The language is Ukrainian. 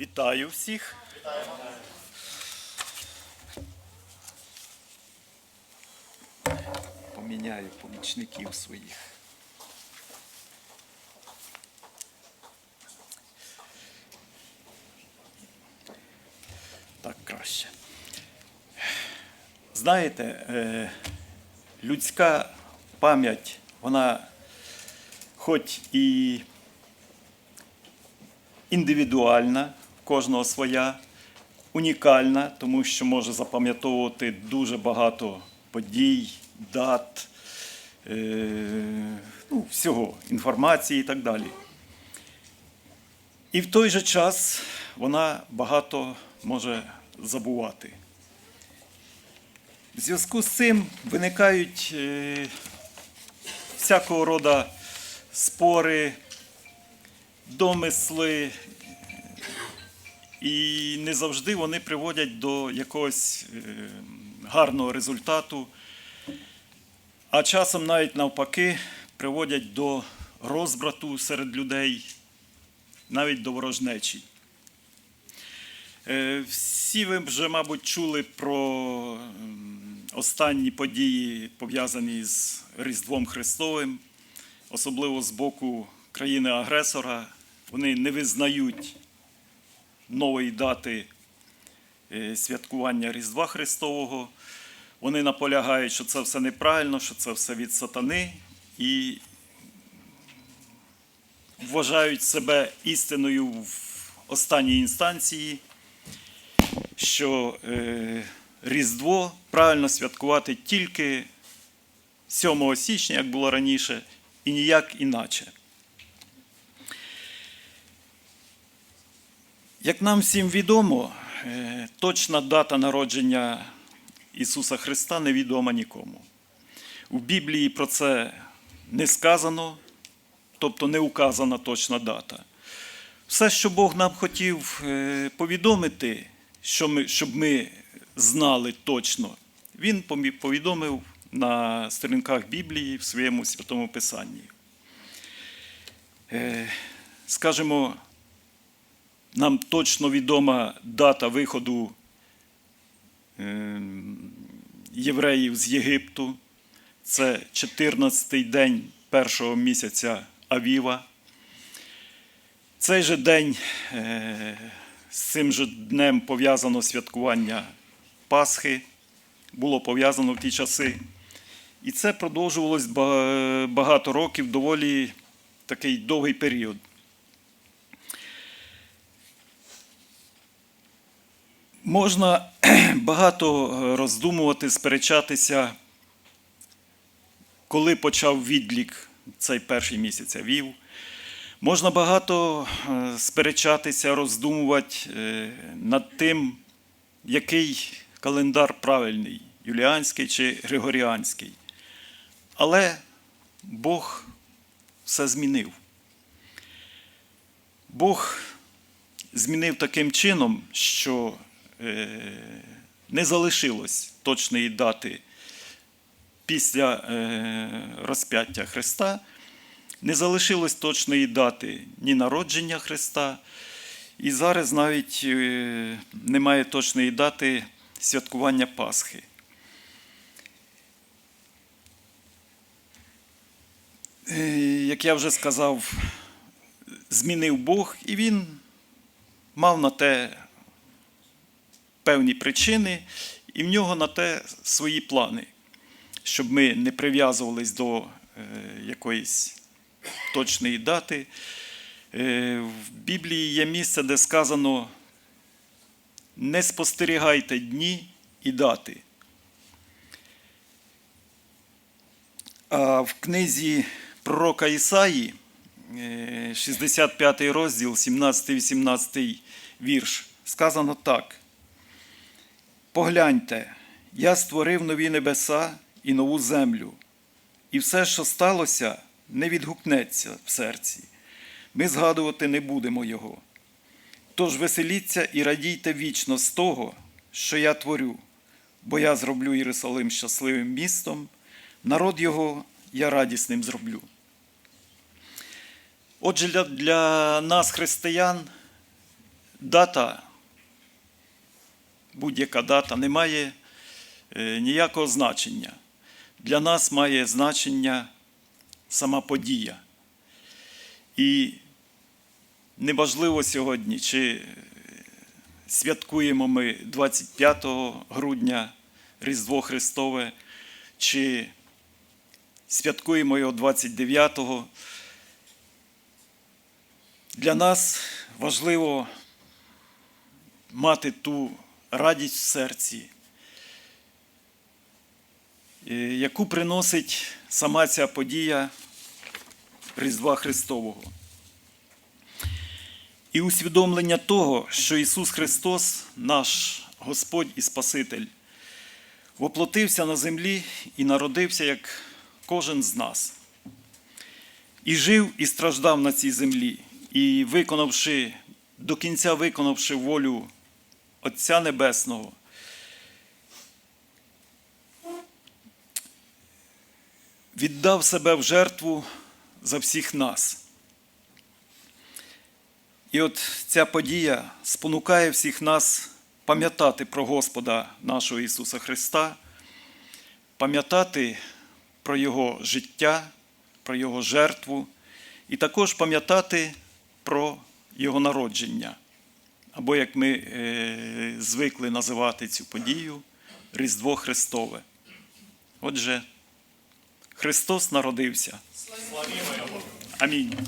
Вітаю всіх. Поміняю помічників своїх. Так краще. Знаєте, е, людська пам'ять, вона хоч і індивідуальна, кожного своя, унікальна, тому що може запам'ятовувати дуже багато подій, дат, е, ну, всього, інформації і так далі. І в той же час вона багато може забувати. В зв'язку з цим виникають е, всякого роду спори, домисли, і не завжди вони приводять до якогось е, гарного результату, а часом навіть навпаки приводять до розбрату серед людей, навіть до ворожнечі. Е, Всі ви вже, мабуть, чули про останні події, пов'язані з Різдвом Христовим, особливо з боку країни-агресора. Вони не визнають нової дати е, святкування Різдва Христового. Вони наполягають, що це все неправильно, що це все від сатани, і вважають себе істиною в останній інстанції, що е, Різдво правильно святкувати тільки 7 січня, як було раніше, і ніяк іначе. Як нам всім відомо, е, точна дата народження Ісуса Христа невідома нікому. У Біблії про це не сказано, тобто не указана точна дата. Все, що Бог нам хотів е, повідомити, що ми, щоб ми знали точно, Він повідомив на сторінках Біблії в своєму святому Писанні. Е, Скажімо, нам точно відома дата виходу е, євреїв з Єгипту. Це 14-й день першого місяця Авіва. Цей же день е, з цим же днем пов'язано святкування Пасхи, було пов'язано в ті часи. І це продовжувалось багато років, доволі такий довгий період. Можна багато е, роздумувати, сперечатися, коли почав відлік цей перший місяць вів. Можна багато е, сперечатися, роздумувати е, над тим, який календар правильний юліанський чи григоріанський. Але Бог все змінив. Бог змінив таким чином, що не залишилось точної дати після е, розп'яття Христа, не залишилось точної дати ні народження Христа, і зараз навіть е, немає точної дати святкування Пасхи. Е, Як я вже сказав, змінив Бог, і він мав на те певні причини, і в нього на те свої плани, щоб ми не прив'язувались до е, якоїсь точної дати. Е, В Біблії є місце, де сказано: не спостерігайте дні і дати. А в книзі пророка Ісаї, е, 65 розділ, 17-18 вірш, сказано так. Погляньте, я створив нові небеса і нову землю, і все, що сталося, не відгукнеться в серці. Ми згадувати не будемо його. Тож веселіться і радійте вічно з того, що я творю, бо я зроблю Єрусалим щасливим містом, народ його я радісним зроблю. Отже, для, нас, християн, дата, будь-яка дата не має е, ніякого значення. Для нас має значення сама подія. І неважливо сьогодні, чи святкуємо ми 25 грудня Різдво Христове, чи святкуємо його 29-го. Для нас важливо мати ту радість в серці, е, яку приносить сама ця подія Різдва Христового. І усвідомлення того, що Ісус Христос, наш Господь і Спаситель, воплотився на землі і народився як кожен з нас. І жив і страждав на цій землі, і виконавши, до кінця виконавши волю Отця Небесного, віддав себе в жертву за всіх нас. І от ця подія спонукає всіх нас пам'ятати про Господа нашого Ісуса Христа, пам'ятати про Його життя, про Його жертву, і також пам'ятати про Його народження, або як ми е, звикли називати цю подію Різдво Христове. Отже, Христос народився. Амінь.